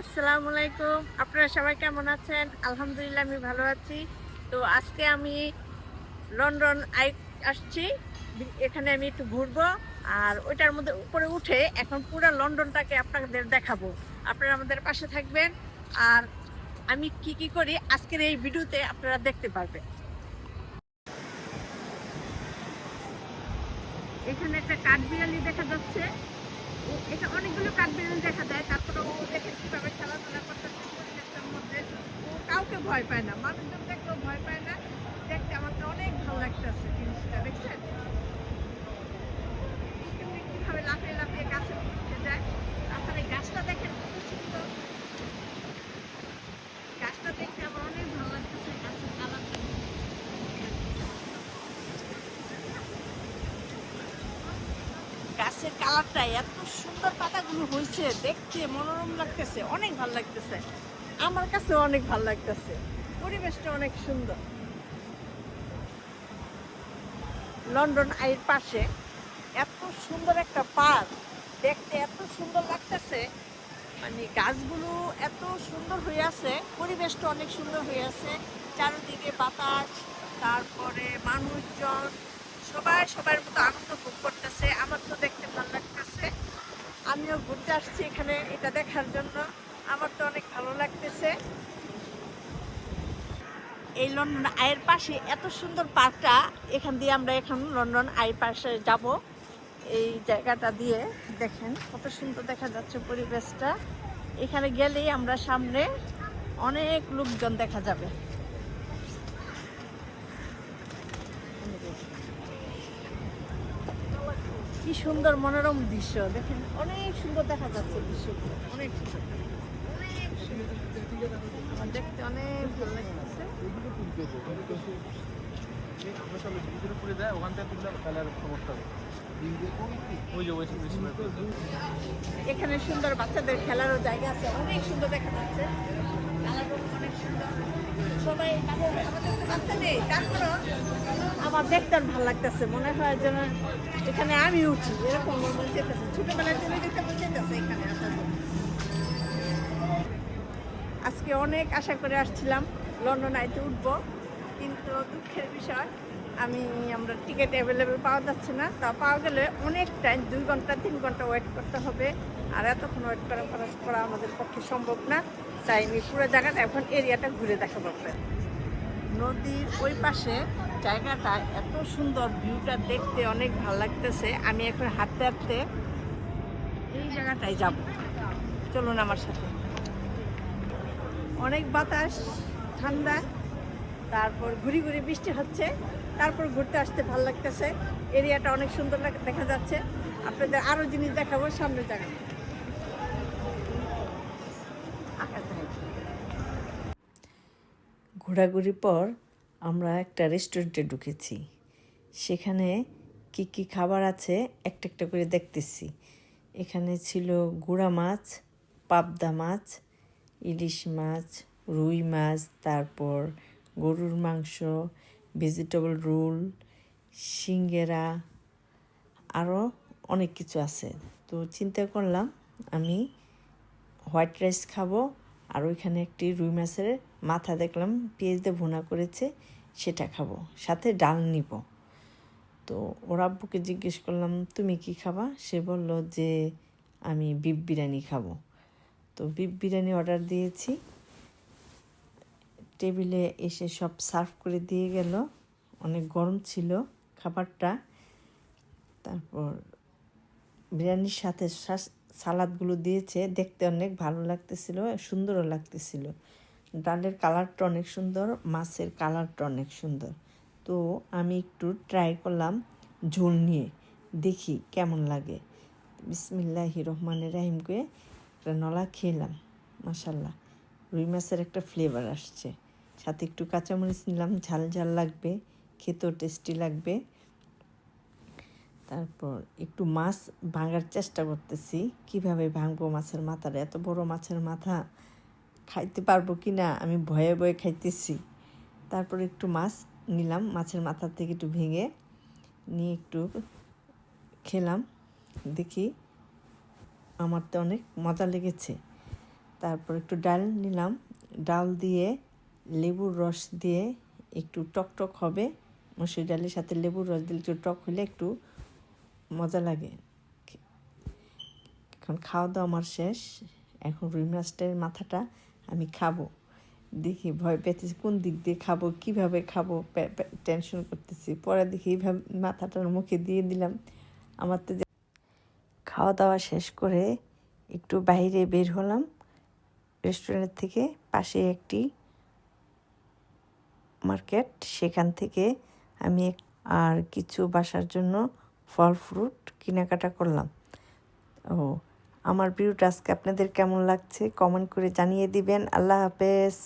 আসসালামু আলাইকুম। আপনারা সবাই কেমন আছেন? আলহামদুলিল্লাহ, আমি ভালো আছি। তো আজকে আমি লন্ডন আই আসছি। এখানে আমি একটু ঘুরবো। আর ওইটার মধ্যে উপরে উঠে এখন পুরো লন্ডনটাকে আপনাদের দেখাবো। আপনারা আমাদের পাশে থাকবেন। আর আমি কি কি করি আজকের এই ভিডিওতে আপনারা দেখতে পারবেন। এখানে একটা কাঠবিড়ালি দেখা যাচ্ছে। এটা অনেকগুলো কাঠবিড়াল দেখা যায়, তারপরে ও দেখে কীভাবে খেলাধুলা করতেছে মধ্যে। ও কাউকে ভয় পায় না মানুষজন দেখলেও ভয় পায় না। দেখতে আমাকে অনেক ভালো লাগতেছে জিনিসটা, দেখছেন? কীভাবে লাফিয়ে লাফিয়ে গাছের উঠে যায় তারপরে এই গাছটা দেখেন কত সুন্দর গাছটা দেখতে আমার অনেক ভালো লাগতেছে গাছের কালারটা গাছের কালারটা এত সুন্দর পাতাগুলো হয়েছে, দেখতে মনোরম লাগতেছে, অনেক ভালো লাগতেছে। আমার কাছে অনেক ভালো লাগতেছে। পরিবেশটা অনেক সুন্দর। লন্ডন আইয়ের পাশে এত সুন্দর একটা পার্ক, দেখতে এত সুন্দর লাগতেছে। মানে গাছগুলো এত সুন্দর হয়ে আছে, পরিবেশটা অনেক সুন্দর হয়ে আছে। চারিদিকে বাতাস, তারপরে মানুষজন সবাই সবার মতো আনন্দ ভোগ করতেছে, আমার তো দেখতে ভালো লাগতেছে। আমিও ঘুরতে আসছি এখানে, এটা দেখার জন্য। আমার তো অনেক ভালো লাগতেছে। এই লন্ডন আয়ের পাশে এত সুন্দর পার্কটা এখান দিয়ে আমরা এখন লন্ডন আয়ের পাশে যাব। এই জায়গাটা দিয়ে দেখেন, কত সুন্দর দেখা যাচ্ছে পরিবেশটা। এখানে গেলেই আমরা সামনে অনেক লোকজন দেখা যাবে। কি সুন্দর মনোরম দৃশ্য। দেখেন, অনেক সুন্দর দেখা যাচ্ছে দৃশ্যগুলো। অনেক সুন্দর। অনেক সুন্দর দেখতে অনেক ভালো এখানে সুন্দর বাচ্চাদের খেলারও জায়গা আছে। অনেক সুন্দর দেখা যাচ্ছে। অনেক সুন্দর। সবাই আমার দেখতে আর ভালো লাগতেছে, মনে হয় যেন এখানে আমি উঠি, এরকম মনে যেতেছে এখানে আজকে অনেক আশা করে আসছিলাম, লন্ডন আইতে উঠবো, কিন্তু দুঃখের বিষয়, আমি আমরা টিকিট অ্যাভেলেবেল পাওয়া যাচ্ছে না, তা পাওয়া গেলে অনেক টাইম দুই ঘণ্টা, তিন ঘণ্টা ওয়েট করতে হবে, আর এতক্ষণ ওয়েট করা করা আমাদের পক্ষে সম্ভব না, তাই আমি পুরো জায়গাটা এখন এরিয়াটা ঘুরে দেখাবো আপনাদের। নদীর ওই পাশে জায়গাটা এত সুন্দর ভিউটা দেখতে অনেক ভালো লাগতেছে। আমি এখন হাঁটতে হাঁটতে এই জায়গাটায় যাব। চলুন আমার সাথে। অনেক বাতাস, ঠান্ডা, তারপর ঘুরি ঘুরি বৃষ্টি হচ্ছে, তারপর ঘুরতে আসতে ভালো লাগতেছে। এরিয়াটা অনেক সুন্দর দেখা যাচ্ছে। আপনাদের আরও জিনিস দেখাবো সামনে জায়গা ঘোরাঘুরির পর আমরা একটা রেস্টুরেন্টে ঢুকেছি। সেখানে কি কি খাবার আছে একটা একটা করে দেখতেছি। এখানে ছিল গুড়া মাছ, পাবদা মাছ, ইলিশ মাছ, রুই মাছ, তারপর গরুর মাংস ভেজিটেবল রোল সিঙ্গেরা আরও অনেক কিছু আছে। তো চিন্তা করলাম আমি হোয়াইট রাইস খাব আর ওইখানে একটি রুই মাছের মাথা দেখলাম, পেঁয়াজ দিয়ে ভুনা করেছে, সেটা খাব। সাথে ডাল নিব। তো ওর আব্বুকে জিজ্ঞেস করলাম, তুমি কি খাবা? সে বলল যে, আমি বিপ বিরিয়ানি খাব। তো বিপ বিরিয়ানি অর্ডার দিয়েছি। টেবিলে এসে সব সার্ভ করে দিয়ে গেল। অনেক গরম ছিল খাবারটা। তারপর বিরিয়ানির সাথে সালাদগুলো দিয়েছে। দেখতে অনেক ভালো লাগতেছিল, সুন্দরও লাগতেছিল। ডালের কালারটা অনেক সুন্দর, মাছের কালারটা অনেক সুন্দর। তো আমি একটু ট্রাই করলাম ঝোল নিয়ে, দেখি কেমন লাগে। বিসমিল্লাহ রহমানের রাহিমকে একটা নলা খেলাম মাসাল্লাহ রুই মাছের একটা ফ্লেভার আসছে। সাথে একটু কাঁচামরিচ নিলাম, ঝাল ঝাল লাগবে, খেতেও টেস্টি লাগবে। তারপর একটু মাছ ভাঙার চেষ্টা করতেছি, কীভাবে ভাঙবো মাছের মাথাটা এত বড় মাছের মাথা খাইতে পারব কি না আমি ভয়ে ভয়ে খাইতেছি। তারপর একটু মাছ নিলাম, মাছের মাথা থেকে একটু ভেঙে নিয়ে একটু খেলাম। দেখি আমার তো অনেক মজা লেগেছে। তারপর একটু ডাল নিলাম। ডাল দিয়ে লেবুর রস দিয়ে একটু টক টক হবে। মসুর ডালের সাথে লেবুর রস দিলে একটু টক হলে একটু মজা লাগে। এখন খাওয়া দাওয়া আমার শেষ। এখন রুই মাছটার মাথাটা আমি খাব। দেখি ভয় পেতেছি, কোন দিক দিয়ে খাব, কীভাবে খাব টেনশন করতেছি। পরে দেখি এইভাবে মাথাটার মুখে দিয়ে দিলাম। আমার তো খাওয়া দাওয়া শেষ করে একটু বাইরে বের হলাম। রেস্টুরেন্ট থেকে পাশে একটি মার্কেট সেখান থেকে আমি আর কিছু বাসার জন্য ফল ফ্রুট কেনাকাটা করলাম। ও আমার ভিডিওটা আজকে আপনাদের কেমন লাগছে? কমেন্ট করে জানিয়ে দিবেন। আল্লাহ হাফেজ।